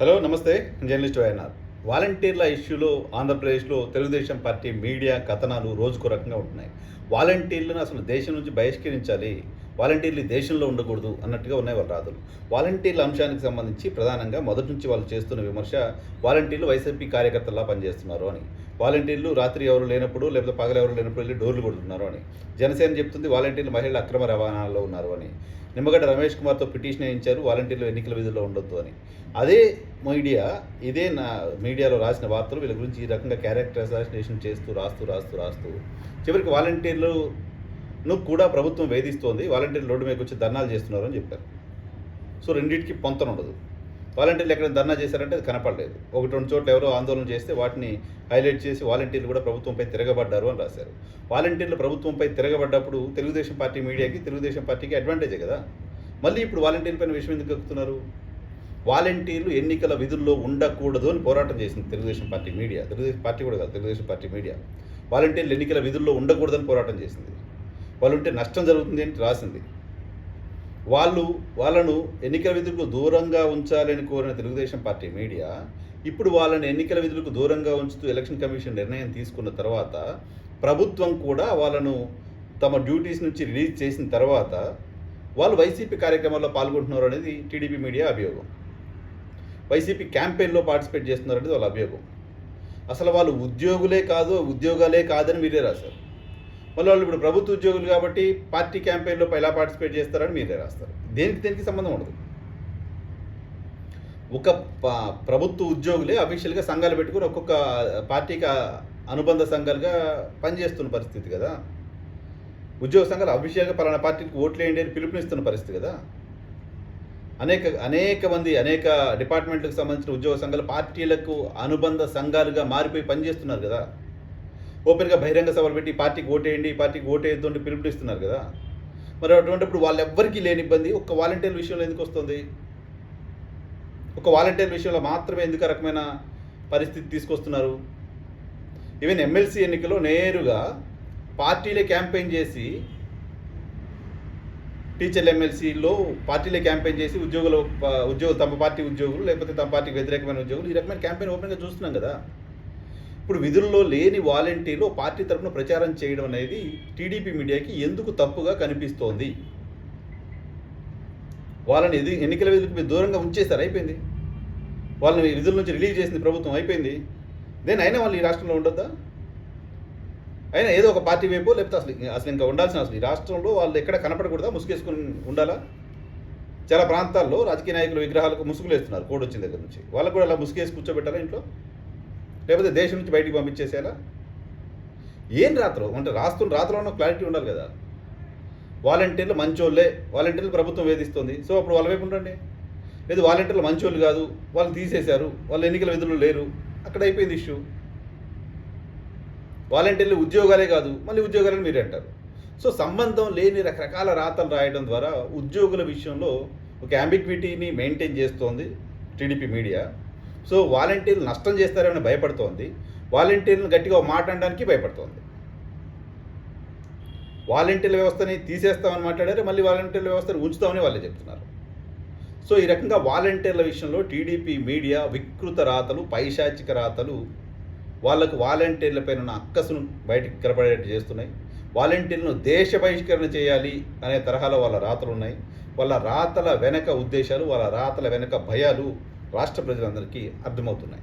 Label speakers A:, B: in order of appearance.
A: Hello నమస్తే. Journalist YNR. వాలంటీర్ల ఇష్యూలో ఆంధ్రప్రదేశ్లో తెలుగుదేశం పార్టీ మీడియా కథనాలు రోజుకు రకంగా ఉంటున్నాయి. వాలంటీర్లను అసలు దేశం నుంచి బహిష్కరించాలి? వాలంటీర్లు దేశంలో ఉండకూడదు అన్నట్టుగా ఉన్నాయి వాళ్ళ రాదులు వాలంటీర్ల అంశానికి సంబంధించి ప్రధానంగా మొదటి నుంచి వాళ్ళు చేస్తున్న విమర్శ వాలంటీర్లు వైసీపీ కార్యకర్తల్లా పనిచేస్తున్నారు అని. వాలంటీర్లు రాత్రి ఎవరు లేనప్పుడు లేకపోతే పగలు ఎవరు లేనప్పుడు వెళ్ళి డోర్లు కొడుతున్నారు అని. జనసేన చెప్తుంది వాలంటీర్లు మహిళలు అక్రమ రవాణాలో ఉన్నారు అని. నిమ్మగడ్డ రమేష్ కుమార్తో పిటిషన్ వేయించారు వాలంటీర్లు ఎన్నికల విధుల్లో ఉండొద్దు అని. అదే మీడియా ఇదే నా మీడియాలో రాసిన వార్తలు వీళ్ళ గురించి ఈ రకంగా క్యారెక్టర్ అసాసినేషన్ చేస్తూ రాస్తూ రాస్తూ రాస్తూ చివరికి వాలంటీర్లు ను కూడా ప్రభుత్వం వేధిస్తోంది. వాలంటీర్లు రోడ్డు మీదకి వచ్చి ధర్నాలు చేస్తున్నారు అని చెప్పారు. సో రెండింటికి పొంతన ఉండదు. వాలంటీర్లు ఎక్కడ ధర్నా చేశారంటే అది కనపడలేదు. ఒకటి రెండు చోట్ల ఎవరో ఆందోళన చేస్తే వాటిని హైలైట్ చేసి వాలంటీర్లు కూడా ప్రభుత్వంపై తిరగబడ్డారు అని రాశారు. వాలంటీర్లు ప్రభుత్వంపై తిరగబడ్డప్పుడు తెలుగుదేశం పార్టీ మీడియాకి తెలుగుదేశం పార్టీకి అడ్వాంటేజే కదా? మళ్ళీ ఇప్పుడు వాలంటీర్ల పైన విషయం ఎందుకు ఎక్కుతున్నారు? వాలంటీర్లు ఎన్నికల విధుల్లో ఉండకూడదు అని పోరాటం చేసింది Telugu Desam party media. Telugu Desam party కూడా కాదు తెలుగుదేశం పార్టీ మీడియా. వాలంటీర్లు ఎన్నికల విధుల్లో ఉండకూడదని పోరాటం చేసింది. వాళ్ళు ఉంటే నష్టం జరుగుతుంది అని రాసింది. వాళ్ళు వాళ్ళను ఎన్నికల విధులకు దూరంగా ఉంచాలని కోరిన తెలుగుదేశం పార్టీ మీడియా ఇప్పుడు వాళ్ళని ఎన్నికల విధులకు దూరంగా ఉంచుతూ ఎలక్షన్ కమిషన్ నిర్ణయం తీసుకున్న తర్వాత ప్రభుత్వం కూడా వాళ్ళను తమ డ్యూటీస్ నుంచి రిలీజ్ చేసిన తర్వాత వాళ్ళు వైసీపీ కార్యక్రమాల్లో పాల్గొంటున్నారు అనేది టీడీపీ మీడియా అభియోగం. వైసీపీ క్యాంపెయిన్లో పార్టిసిపేట్ చేస్తున్నారు అనేది వాళ్ళ అభియోగం. అసలు వాళ్ళు ఉద్యోగులే కాదు ఉద్యోగాలే కాదని మీరే రాశారు. మళ్ళీ వాళ్ళు ఇప్పుడు ప్రభుత్వ ఉద్యోగులు కాబట్టి పార్టీ క్యాంపెయిన్లో ఎలా పార్టిసిపేట్ చేస్తారని మీరే రాస్తారు. దేనికి దేనికి సంబంధం ఉండదు. ఒక ప్రభుత్వ ఉద్యోగులే అఫీషియల్గా సంఘాలు పెట్టుకుని ఒక్కొక్క పార్టీకి అనుబంధ సంఘాలుగా పనిచేస్తున్న పరిస్థితి కదా. ఉద్యోగ సంఘాలు అఫీషియల్గా పలానా పార్టీకి ఓట్లేయండి అని పిలుపునిస్తున్న పరిస్థితి కదా. అనేక అనేక మంది అనేక డిపార్ట్మెంట్లకు సంబంధించిన ఉద్యోగ సంఘాలు పార్టీలకు అనుబంధ సంఘాలుగా మారిపోయి పనిచేస్తున్నారు కదా. ఓపెన్గా బహిరంగ సభలు పెట్టి ఈ పార్టీకి ఓటేయండి ఈ పార్టీకి ఓటేయద్దు అంటే పిలుపునిస్తున్నారు కదా. మరి అటువంటిప్పుడు వాళ్ళెవ్వరికీ లేని ఇబ్బంది ఒక్క వాలంటీర్ విషయంలో ఎందుకు వస్తుంది? ఒక వాలంటీర్ విషయంలో మాత్రమే ఎందుకు రకమైన పరిస్థితి తీసుకొస్తున్నారు? ఈవెన్ ఎమ్మెల్సీ ఎన్నికలో నేరుగా పార్టీలే క్యాంపెయిన్ చేసి టీచర్ల ఎమ్మెల్సీలో పార్టీలే క్యాంపెయిన్ చేసి ఉద్యోగులు ఉద్యోగులు తమ పార్టీ ఉద్యోగులు లేకపోతే తమ పార్టీకి వ్యతిరేకమైన ఉద్యోగులు ఈ రకమైన క్యాంపెయిన్ ఓపెన్గా చూస్తున్నాం కదా. ఇప్పుడు విధుల్లో లేని వాలంటీర్లు పార్టీ తరఫున ప్రచారం చేయడం అనేది టీడీపీ మీడియాకి ఎందుకు తప్పుగా కనిపిస్తోంది? వాళ్ళని ఎది ఎన్నికల విధులకు మీరు దూరంగా ఉంచేస్తారు అయిపోయింది. వాళ్ళని విధుల నుంచి రిలీజ్ చేసింది ప్రభుత్వం అయిపోయింది. దేని అయినా వాళ్ళు ఈ రాష్ట్రంలో ఉండొద్దా? అయినా ఏదో ఒక పార్టీ వైపు లేకపోతే అసలు అసలు ఇంకా ఉండాల్సిన అసలు ఈ రాష్ట్రంలో వాళ్ళు ఎక్కడ కనపడకూడదా? ముసుగేసుకుని ఉండాలా? చాలా ప్రాంతాల్లో రాజకీయ నాయకుల విగ్రహాలకు ముసుగులు వేస్తున్నారు కోడ్ వచ్చిన దగ్గర నుంచి. వాళ్ళకు కూడా అలా ముసుగేసి కూర్చోబెట్టాలా ఇంట్లో? లేకపోతే దేశం నుంచి బయటికి పంపించేసేలా? ఏం రాత్రో? అంటే రాస్తున్న రాత్రలో ఉన్న క్లారిటీ ఉండాలి కదా. వాలంటీర్లు మంచోళ్ళే. వాలంటీర్లు ప్రభుత్వం వేధిస్తుంది. సో అప్పుడు వాళ్ళ వైపు ఉండండి. లేదు వాలంటీర్లు మంచోళ్ళు కాదు. వాళ్ళు తీసేశారు. వాళ్ళు ఎన్నికల విధులు లేరు. అక్కడ అయిపోయింది ఇష్యూ. వాలంటీర్లు ఉద్యోగాలే కాదు. మళ్ళీ ఉద్యోగాలని మీరు అంటారు. సో సంబంధం లేని రకరకాల రాతలు రాయడం ద్వారా ఉద్యోగుల విషయంలో ఒక అంబిక్విటీని మెయింటైన్ చేస్తోంది టీడీపీ మీడియా సో వాలంటీర్లు నష్టం చేస్తారని భయపడుతోంది. వాలంటీర్లను గట్టిగా మాట అనడానికి భయపడుతోంది. వాలంటీర్ల వ్యవస్థని తీసేస్తామని మాట్లాడారు మళ్ళీ వాలంటీర్ల వ్యవస్థను ఉంచుతామని వాళ్ళే చెప్తున్నారు. సో ఈ రకంగా వాలంటీర్ల విషయంలో టీడీపీ మీడియా వికృత రాతలు పైశాచిక రాతలు వాళ్ళకు వాలంటీర్లపైన ఉన్న అక్కసును బయటికి కనపడేట్టు చేస్తున్నాయి. వాలంటీర్లను దేశ బహిష్కరణ చేయాలి అనే తరహాలో వాళ్ళ రాతలు ఉన్నాయి వాళ్ళ రాతల వెనక ఉద్దేశాలు వాళ్ళ రాతల వెనక భయాలు రాష్ట్ర ప్రజలందరికీ అర్థమవుతున్నాయి.